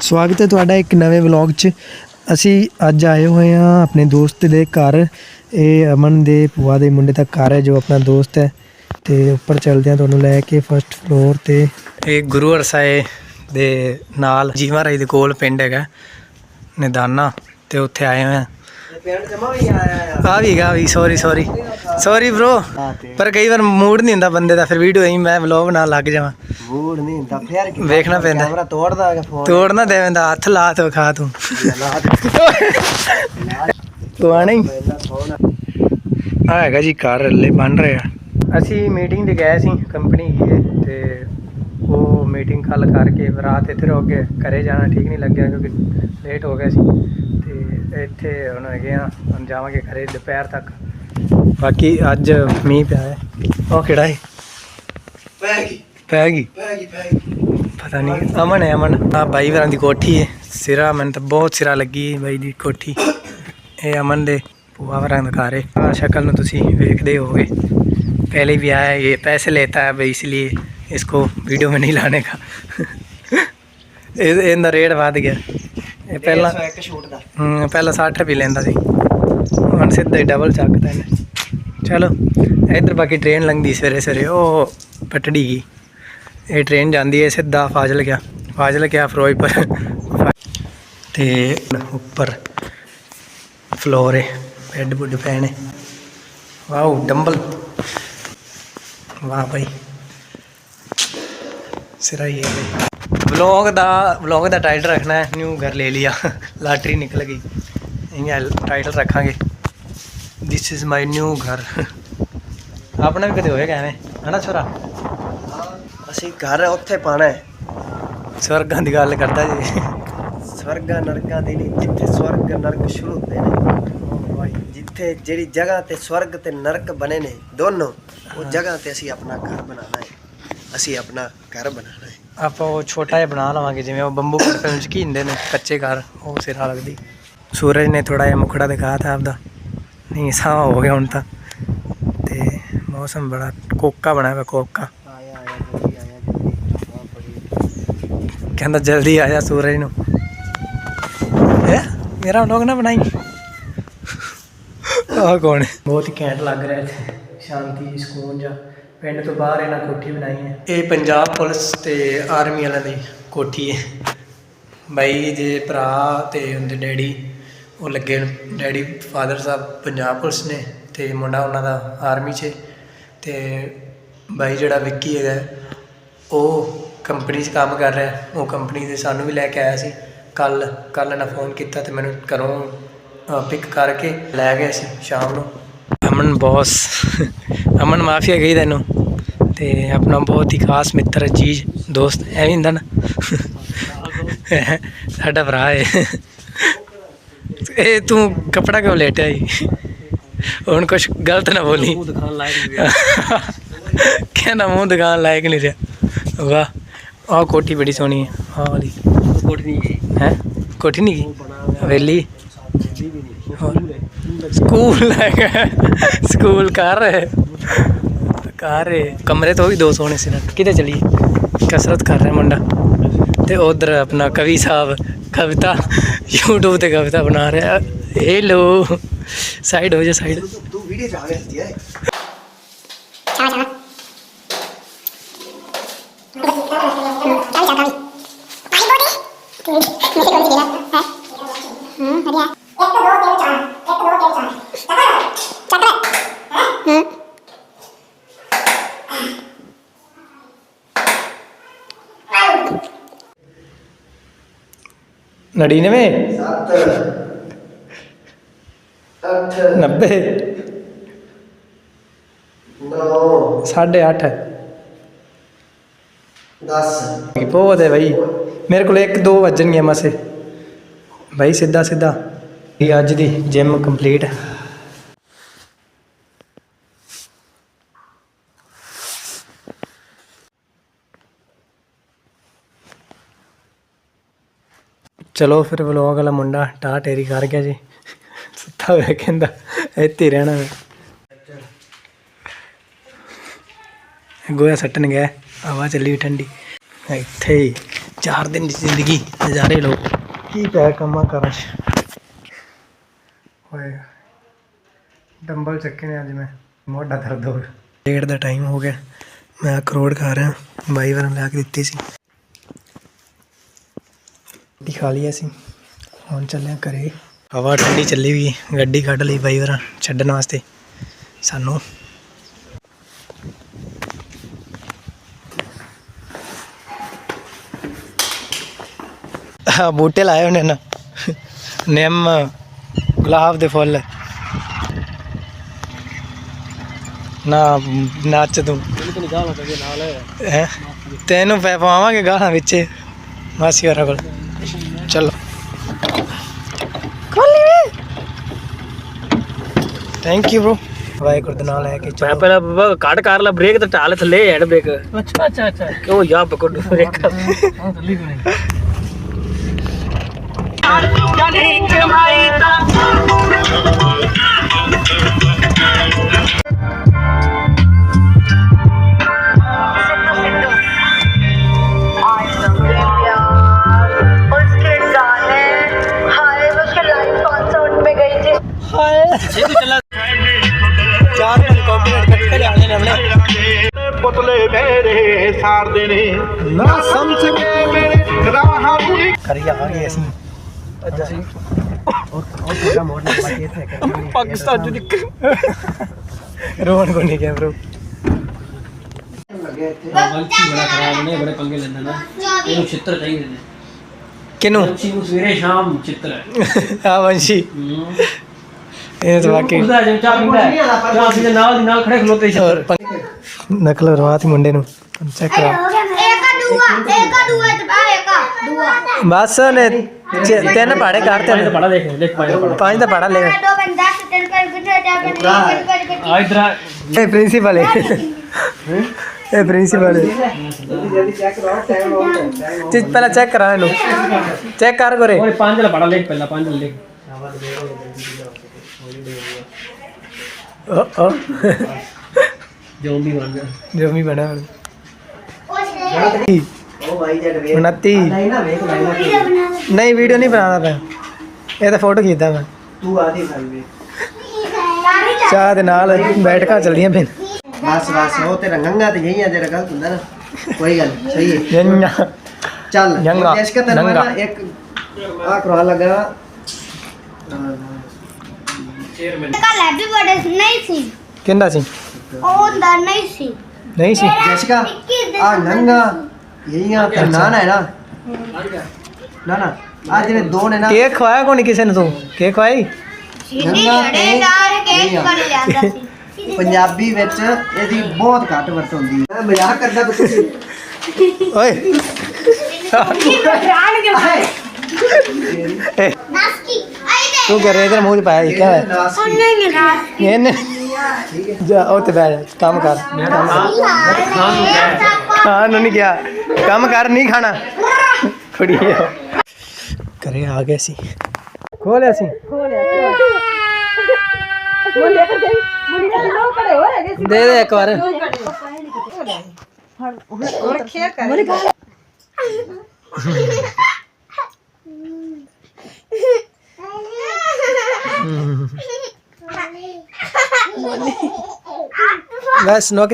ਸਵਾਗਤ ਹੈ ਤੁਹਾਡਾ ਇੱਕ ਨਵੇਂ ਵਲੌਗ 'ਚ। ਅਸੀਂ ਅੱਜ ਆਏ ਹੋਏ ਹਾਂ ਆਪਣੇ ਦੋਸਤ ਦੇ ਘਰ। ਇਹ ਅਮਨ ਦੇ ਭੂਆ ਦੇ ਮੁੰਡੇ ਦਾ ਘਰ ਹੈ ਜੋ ਆਪਣਾ ਦੋਸਤ ਹੈ। ਤੇ ਉੱਪਰ ਚੱਲਦੇ ਹਾਂ ਤੁਹਾਨੂੰ ਲੈ ਕੇ ਫਰਸਟ ਫਲੋਰ ਤੇ। ਇਹ ਗੁਰੂ ਅਰਸਾਏ ਦੇ ਨਾਲ ਜੀਵਾ ਰਾਈ ਦੇ ਕੋਲ ਪਿੰਡ ਹੈਗਾ, ਨਿਦਾਨਾ। ਤੇ ਉੱਥੇ ਆਏ ਹੋਏ ਹਾਂ। ਆ ਵੀ ਗਾ ਵੀ ਸੌਰੀ ਸੌਰੀ ਸੌਰੀ ਬ్రో ਆ ਪਰ ਕਈ ਵਾਰ ਮੂਡ ਨਹੀਂ ਹੁੰਦਾ ਬੰਦੇ ਦਾ ਫਿਰ ਵੀਡੀਓ ਹੀ ਮੈਂ ਵਲੌਗ ਨਾਲ ਲੱਗ ਜਾਵਾਂ। ਮੂਡ ਨਹੀਂ ਹੁੰਦਾ ਫੇਰ ਕੀ ਵੇਖਣਾ ਪੈਂਦਾ। ਕੈਮਰਾ ਤੋੜਦਾ ਆ ਫੋਨ ਤੋੜ ਨਾ ਦੇਵੇਂ ਦਾ ਹੱਥ ਲਾ ਤੋ ਖਾ ਤੂੰ। ਤੂੰ ਆਣਾ ਹੀ ਪਹਿਲਾਂ ਫੋਨ ਆ। ਹੈਗਾ ਜੀ ਘਰ ਰੱਲੇ ਬਣ ਰਿਹਾ ਅਸੀਂ ਮੀਟਿੰਗ ਤੇ ਗਏ ਸੀ ਕੰਪਨੀ ਗਏ ਤੇ ਉਹ ਮੀਟਿੰਗ ਕੱਲ ਕਰਕੇ ਰਾਤ ਇੱਥੇ ਰੁਕ ਗਏ ਘਰੇ ਜਾਣਾ ਠੀਕ ਨਹੀਂ ਲੱਗਿਆ ਕਿਉਂਕਿ ਲੇਟ ਹੋ ਗਿਆ ਸੀ। ਇੱਥੇ ਹੁਣ ਹੈਗੇ ਆ ਹੁਣ ਜਾਵਾਂਗੇ ਘਰੇ ਦੁਪਹਿਰ ਤੱਕ ਬਾਕੀ ਅੱਜ ਮੀਂਹ ਪਿਆ ਹੈ ਉਹ ਕਿਹੜਾ ਹੈ ਪੈ ਗਈ ਪੈ ਗਈ ਪੈ ਗਈ ਪੈ ਗਈ ਪਤਾ ਨਹੀਂ ਅਮਨ ਹੈ ਅਮਨ ਆ ਬਾਈ ਵਰਾਂ ਦੀ ਕੋਠੀ ਹੈ ਸਿਰਾ ਮੈਨੂੰ ਤਾਂ ਬਹੁਤ ਸਿਰਾ ਲੱਗੀ ਹੈ ਬਾਈ ਦੀ ਕੋਠੀ ਇਹ ਅਮਨ ਦੇ ਭੂਆ ਵਰਾਂ ਦਾ ਘਰ ਹੈ ਆ ਸ਼ਕਲ ਨੂੰ ਤੁਸੀਂ ਵੇਖਦੇ ਹੋਗੇ पहले भी आया है, ये पैसे लेता है भाई इसलिए इसको वीडियो में नहीं लाने का ਇਹ ਇਹਦਾ ਰੇਟ ਵੱਧ ਗਿਆ ਇਹ ਪਹਿਲਾਂ ਇੱਕ ਛੋਟ ਦਾ। ਹਮ, ਪਹਿਲਾਂ 60 ਰੁਪਏ ਲੈਂਦਾ ਸੀ। ਹੁਣ ਸਿੱਧਾ ਹੀ ਡਬਲ ਚੱਕਦਾ ਇਹਨੇ। ਚਲੋ ਇੱਧਰ ਬਾਕੀ ਟ੍ਰੇਨ ਲੰਘਦੀ ਸਵੇਰੇ ਸਵੇਰੇ ਉਹ ਪਟੜੀ ਗਈ। ਇਹ ਟ੍ਰੇਨ ਜਾਂਦੀ ਹੈ ਸਿੱਧਾ ਫਾਜ਼ਲ ਗਿਆ। ਫਾਜ਼ਲ ਗਿਆ ਫਿਰੋਜ਼ਪੁਰ। ਤੇ ਉੱਪਰ ਫਲੋਰ ਹੈ ਬੈੱਡ ਬੁੱਡ ਨੇ। Wow dumbbell. ਵਾਹ ਭਾਈ ਸਿਰਾ ਹੀ ਹੈ ਭਾਈ ਵਲੌਗ ਦਾ ਵਲੌਗ ਦਾ ਟਾਈਟਲ ਰੱਖਣਾ ਹੈ ਨਿਊ ਘਰ ਲੈ ਲਿਆ। ਲਾਟਰੀ ਨਿਕਲ ਗਈ। ਇਹ ਟਾਈਟਲ ਰੱਖਾਂਗੇ। ਦਿਸ ਇਜ਼ ਮਾਈ ਨਿਊ ਘਰ। ਆਪਣਾ ਵੀ ਕਦੇ ਹੋਏਗਾ ਐਵੇਂ ਹਨਾ ਛੋਰਾ ਅਸੀਂ ਘਰ ਉੱਥੇ ਪਾਣਾ ਹੈ। ਸਵਰਗਾਂ ਦੀ ਗੱਲ ਕਰਦਾ ਜੀ। ਸਵਰਗਾਂ ਨਰਕਾਂ ਦੀ ਨਹੀਂ ਜਿੱਥੇ ਸਵਰਗ ਨਰਕ ਸ਼ੁਰੂ ਹੁੰਦੇ ਨੇ। ਜਿੱਥੇ ਜਿਹੜੀ ਜਗ੍ਹਾ ਤੇ ਸਵਰਗ ਤੇ ਨਰਕ ਬਣੇ ਨੇ ਦੋਨੋਂ ਉਹ ਜਗ੍ਹਾ ਤੇ ਅਸੀਂ ਆਪਣਾ ਘਰ ਬਣਾਉਣਾ ਹੈ। ਅਸੀਂ ਆਪਣਾ ਘਰ ਬਣਾਉਣਾ ਹੈ। ਆਪਾਂ ਉਹ ਛੋਟਾ ਜਿਹਾ ਬਣਾ ਲਵਾਂਗੇ ਜਿਵੇਂ ਉਹ ਬੰਬੂ ਕੱਟ ਫਿਲਮ ਚ ਕੀ ਹੁੰਦੇ ਨੇ ਕੱਚੇ ਘਰ ਉਹ ਸਿਰਾ ਲੱਗਦੀ। ਸੂਰਜ ਨੇ ਥੋੜਾ ਜਿਹਾ ਮੁਖੜਾ ਦਿਖਾਤਾ ਆਪਦਾ। ਨਹੀਂ ਸਾਵਾ ਹੋ ਗਿਆ ਹੁਣ ਤਾਂ। ਤੇ ਮੌਸਮ ਬੜਾ ਕੋਕਾ ਬਣਿਆ ਹੋਇਆ ਕੋਕਾ। ਆਇਆ ਆਇਆ ਜਲਦੀ ਆਇਆ ਜਲਦੀ ਕਹਿੰਦਾ ਜਲਦੀ ਆ ਜਾ ਸੂਰਜ ਨੂੰ। ਹੈ? ਮੇਰਾ ਵਲੌਗ ਨਾ ਬਣਾਈ। ਆਹ ਕੌਣ ਹੈ? ਬਹੁਤ ਹੀ ਘੈਂਟ ਲੱਗ ਰਿਹਾ ਇੱਥੇ। ਸ਼ਾਂਤੀ ਸਕੂਨ ਜਾਂ ਪਿੰਡ ਤੋਂ ਬਾਹਰ ਇਹਨਾਂ ਕੋਠੀ ਬਣਾਈ ਹੈ। ਇਹ ਪੰਜਾਬ ਪੁਲਿਸ ਤੇ ਆਰਮੀ ਵਾਲਿਆਂ ਦੀ ਕੋਠੀ ਹੈ। ਬਾਈ ਦੇ ਭਰਾ ਤੇ ਉਹਦੇ ਡੈਡੀ ਉਹ ਲੱਗੇ ਨੇ। ਡੈਡੀ ਫਾਦਰ ਸਾਹਿਬ ਪੰਜਾਬ ਪੁਲਿਸ ਨੇ ਤੇ ਮੁੰਡਾ ਉਹਨਾਂ ਦਾ ਆਰਮੀ 'ਚ ਹੈ। ਤੇ ਬਾਈ ਜਿਹੜਾ ਵਿੱਕੀ ਹੈਗਾ ਉਹ ਕੰਪਨੀ 'ਚ ਕੰਮ ਕਰ ਰਿਹਾ। ਉਹ ਕੰਪਨੀ ਦੇ ਸਾਨੂੰ ਵੀ ਲੈ ਕੇ ਆਇਆ ਸੀ। ਕੱਲ ਕੱਲ ਇਹਨਾਂ ਫੋਨ ਕੀਤਾ ਤੇ ਮੈਨੂੰ ਘਰੋਂ ਪਿਕ ਕਰਕੇ ਲੈ ਗਏ ਸੀ ਸ਼ਾਮ ਨੂੰ। ਅਮਨ ਬੌਸ। ਅਮਨ ਮਾਫੀਆ ਗਈ ਤੈਨੂੰ। ਤੇ ਆਪਣਾ ਬਹੁਤ ਹੀ ਖਾਸ ਮਿੱਤਰ ਅਜੀਜ਼ ਦੋਸਤ ਐਵੇਂ ਹੁੰਦਾ ਨਾ। ਸਾਡਾ ਭਰਾ ਹੈ ਇਹ ਤੂੰ ਕਪੜਾ ਕਿਉਂ ਲੇਟਿਆ ਹੀ ਹੁਣ ਕੁਝ ਗਲਤ ਨਾ ਬੋਲੀ। ਲਾਇਕ ਕਹਿੰਦਾ ਮੂੰਹ ਦੁਕਾਨ ਲਾਇਕ ਨਹੀਂ ਰਿਹਾ। ਵਾਹ ਆਹ ਕੋਠੀ ਬੜੀ ਸੋਹਣੀ ਹੈ ਆਹ ਵਾਲੀ। ਕੋਟ ਨਹੀਂ ਗਈ ਹੈ? ਕੋਠੀ ਨਹੀਂ ਗਈ ਹਵੇਲੀ? ਜੀ। ਸਕੂਲ ਸਕੂਲ ਕਰ ਰਹੇ। ਕਾਰ ਏ। ਕਮਰੇ ਤੋਂ ਵੀ ਦੋ ਸੋਹਣੇ ਸੀ ਨਾ। ਕਿਤੇ ਚਲੀ ਕਸਰਤ ਕਰ ਰਿਹਾ ਮੁੰਡਾ। ਤੇ ਉਧਰ ਆਪਣਾ ਕਵੀ ਸਾਹਿਬ ਕਵਿਤਾ YouTube ਤੇ ਕਵਿਤਾ ਬਣਾ ਰਿਹਾ। ਹੈਲੋ ਸਾਈਡ ਹੋ ਜਾ ਸਾਈਡ ਤੂੰ ਵੀਡੀਓ ਜਾ ਰਹੀ ਹੈ ਚਾ ਚਾ ਚਾ ਚਾ ਕਵੀ ਆਈ ਬੋਡੀ ਮੇਰੇ ਕੋਲ ਨਹੀਂ ਗਿਆ ਹਾਂ ਹਮ ਹਰਿਆ 99 7 8 90 9 8.5 10 ਬਹੁਤ ਹੈ ਭਾਈ ਮੇਰੇ ਕੋਲ 1 2 ਵੱਜਣਗੇ ਮਸੇ। ਭਾਈ ਸਿੱਧਾ ਸਿੱਧਾ। ਅੱਜ ਦੀ ਜਿਮ ਕੰਪਲੀਟ ਚਲੋ ਫਿਰ ਵਲੋਗ ਵਾਲਾ ਮੁੰਡਾ ਟਾ ਟੇਰੀ ਕਰ ਗਿਆ ਜੀ। ਸੁੱਤਾ ਹੋਇਆ ਕਹਿੰਦਾ, ਇੱਥੇ ਰਹਿਣਾ ਮੈਂ। ਗੋਇਆ ਸੱਟਣ ਗਿਆ, ਹਵਾ ਚੱਲੀ ਠੰਡੀ। ਇੱਥੇ ਹੀ, ਚਾਰ ਦਿਨ ਦੀ ਜ਼ਿੰਦਗੀ, ਨਜ਼ਾਰੇ ਲਓ। ਕੀ ਪੈ ਕੰਮਾਂ ਕਰਾਂ ਚ? ਹੋਏ ਡੰਬਲ ਚੱਕੇ ਨੇ ਅੱਜ ਮੈਂ, ਮੋਢਾ ਦਰਦ ਹੋ ਗਿਆ। ਡੇਢ ਦਾ ਟਾਈਮ ਹੋ ਗਿਆ, ਮੈਂ ਅਖਰੋਟ ਖਾ ਰਿਹਾ, ਬਾਈ ਵਾਰਾਂ ਲਿਆ ਕੇ ਦਿੱਤੀ ਸੀ। ਖਾ ਲਈ ਅਸੀਂ। ਹੁਣ ਚੱਲਿਆ ਘਰੇ। ਹਵਾ ਠੰਡੀ ਚੱਲੀ ਵੀ ਗੱਡੀ ਕੱਢ ਲਈ ਬਾਈ ਵਾਰਾਂ ਛੱਡਣ ਵਾਸਤੇ। ਸਾਨੂੰ। ਆਹ ਬੂਟੇ ਲਾਏ ਹੋਣੇ ਨਾ। ਨਿੰਮ, ਗੁਲਾਬ ਦੇ ਫੁੱਲ। ਨਾ, ਨੱਚ ਤੂੰ। ਹੈਂ? ਤੈਨੂੰ ਪੈ ਪਾਵਾਂਗੇ ਗਾਲਾਂ ਵਿੱਚ। ਮਾਸੀ ਹੋਰਾਂ ਕੋਲ। ਚਲੋ। ਖੋਲੀ। ਥੈਂਕ ਯੂ ਬ్రో ਵਾਹਿਗੁਰੂ ਨਾਲ ਲੈ ਕੇ ਮੈਂ ਚਲੋ। ਪਹਿਲਾਂ ਬਾਬਾ ਕੱਟ ਕਰ ਲੈ ਬ੍ਰੇਕ ਤੇ ਟਾਲ ਥੱਲੇ ਹੈਡ ਬ੍ਰੇਕ ਅੱਛਾ ਅੱਛਾ ਅੱਛਾ। ਕਿਉਂ ਯਾ ਪਕੜ ਬ੍ਰੇਕ ਹਾਂ ਥੱਲੇ ਕੋਣੀ ਪੁਤਲੇ ਮੇਰੇ ਸਾਰਦੇ ਨੇ। ਨਾ ਸਮਝ ਮੇਰੇ ਰਾਹਾਂ ਪੂਰੀ ਕਰੀ ਆ ਗਏ ਅਸੀਂ। ਅੱਜ ਅਸੀਂ ਉਹ ਉਹ ਪੂਰਾ ਮੋੜਨਾ ਬਾਕੀ ਇੱਥੇ ਕਰਾਂਗੇ ਪਾਕਿਸਤਾਨ ਚ ਨਿਕਲ। ਰੋਣ ਕੋ ਨਹੀਂ ਗਿਆ ਬ్రో ਵੰਸ਼ੀ ਬੜਾ ਖਰਾਬ ਨੇ ਬੜੇ ਪੰਗੇ ਲੈਂਦਾ ਨਾ ਇਹਨੂੰ ਚਿੱਤਰ ਚਾਹੀਦੇ ਨੇ ਕਿਨੂੰ ਨੂੰ ਸਵੇਰੇ ਸ਼ਾਮ ਚਿੱਤਰ ਹੈ। ਆ ਵੰਸ਼ੀ ਇਹ ਤਾਂ ਵਾਕਈ। ਉਹਦਾ ਜਿਵੇਂ ਚਾਹ ਪੀਂਦਾ ਹੈ ਚਾਹ ਪੀਂਦੇ ਨਾਲ ਦੀ ਨਾਲ ਖੜੇ ਖਲੋਤੇ ਪੰਗ- ਨਕਲ ਰਵਾਤ ਮੁੰਡੇ ਨੂੰ ਚੈੱਕ ਕਰਾ एक दुआ एक दुआ एक दुआ ਬਸ ਨੇ ਚ- ਤਿੰਨ ਪਾੜੇ ਕਰਤੇ ਪਾਣੀ ਤਾਂ ਪੜਾ ਦੇਖ ਦੇਖ ਪਾਣੀ ਪੜਾ ਪੰਜ ਤਾਂ ਪਾੜਾ ਲੈ दो बंदा टन कर गुजर जा कर ਆ ਇਧਰ ਆ ਇਹ ਪ੍ਰਿੰਸੀਪਲ ਹੈ ਇਹ ਪ੍ਰਿੰਸੀਪਲ ਹੈ ਤੇ ਪਹਿਲਾਂ ਚੈੱਕ ਕਰਾ ਇਹਨੂੰ ਚੈੱਕ ਕਰ ਕੋਰੇ ਉਹ ਪੰਜ ਵਾਲਾ ਪੜਾ ਲਿਖ ਪਹਿਲਾਂ ਪੰਜ ਵਾਲਾ ਲਿਖ ਓ ਓ ਜੋਮੀ ਬਣ ਗਿਆ ਜੋਮੀ ਬਣਾ ਹੁਣ ਉਹ ਭਾਈ ਜੱਟ ਵੇਖ 29 ਨਹੀਂ ਨਾ ਵੇਖ ਨਹੀਂ ਵੀਡੀਓ ਨਹੀਂ ਬਣਾਉਣਾ ਪਿਆ ਇਹ ਤਾਂ ਫੋਟੋ ਖਿੱਚਦਾ ਮੈਂ। ਤੂੰ ਆ ਦੇ ਸਾਈ ਵੇ ਚਾਹ ਦੇ ਨਾਲ ਬੈਠ ਕੇ ਚੱਲਦੀਆਂ ਫਿਰ। ਬਸ ਬਸ ਉਹ ਤੇ ਰੰਗੰਗਾ ਤੇ ਜਈਆਂ ਤੇਰਾ ਗਲਤ ਹੁੰਦਾ ਨਾ। ਕੋਈ ਗੱਲ ਸਹੀ ਹੈ। ਜੰਨਾ ਚੱਲ ਜੰਗਾ ਇਸ ਕਾ ਨਾ ਇੱਕ ਆ ਕਰਵਾ ਲਗਾ। ਚੇਅਰਮੈਨ ਕੱਲ ਹੈਪੀ ਬਰਥਡੇ ਨਹੀਂ ਸੀ। ਕਿੰਨਾ ਸੀ? ਉਹ ਹੁੰਦਾ ਨਹੀਂ ਸੀ। ਨਹੀਂ ਸੀ। ਜੈਸਿਕਾ ਆ ਨੰਗਾ ਇਹੀਆਂ ਤੇ ਨਾਨ ਹੈ ਨਾ। ਨਾ ਨਾ ਆ ਜਿਹੜੇ ਦੋ ਨੇ ਨਾ। ਕੇਕ ਖਵਾਇਆ ਕੋਣੀ ਕਿਸੇ ਨੂੰ ਤੂੰ? ਕੇਕ ਖਵਾਈ? ਜਿੰਨੀ ਘੜੇਦਾਰ ਕੇਕ ਬਣ ਜਾਂਦਾ ਸੀ। ਪੰਜਾਬੀ ਵਿੱਚ ਇਹਦੀ ਬਹੁਤ ਘੱਟ ਵਰਤੋਂ ਹੁੰਦੀ ਹੈ। ਮਜ਼ਾਕ ਕਰਦਾ ਤੁਸੀਂ। ਓਏ। ਤੂੰ ਕਰ ਰਿਹਾ ਤੇਰੇ ਮੂੰਹ 'ਚ ਪਾਇਆ ਇਹ ਕਿਆ ਹੈ ਨਹੀਂ ਨਹੀਂ ਜਾ ਉਹ ਤੇ ਬਹਿ ਜਾ ਕੰਮ ਕਰ। ਹਾਂ? ਨੂੰ ਨਹੀਂ ਕਿਹਾ। ਕੰਮ ਕਰ ਨਹੀਂ ਖਾਣਾ। ਕੁੜੀ ਕਰੇ ਆ ਗਏ ਸੀ। ਖੋਲਿਆ ਸੀ। ਦੇ ਦੇ ਇੱਕ ਵਾਰ। ਬਸ ਨੋਕ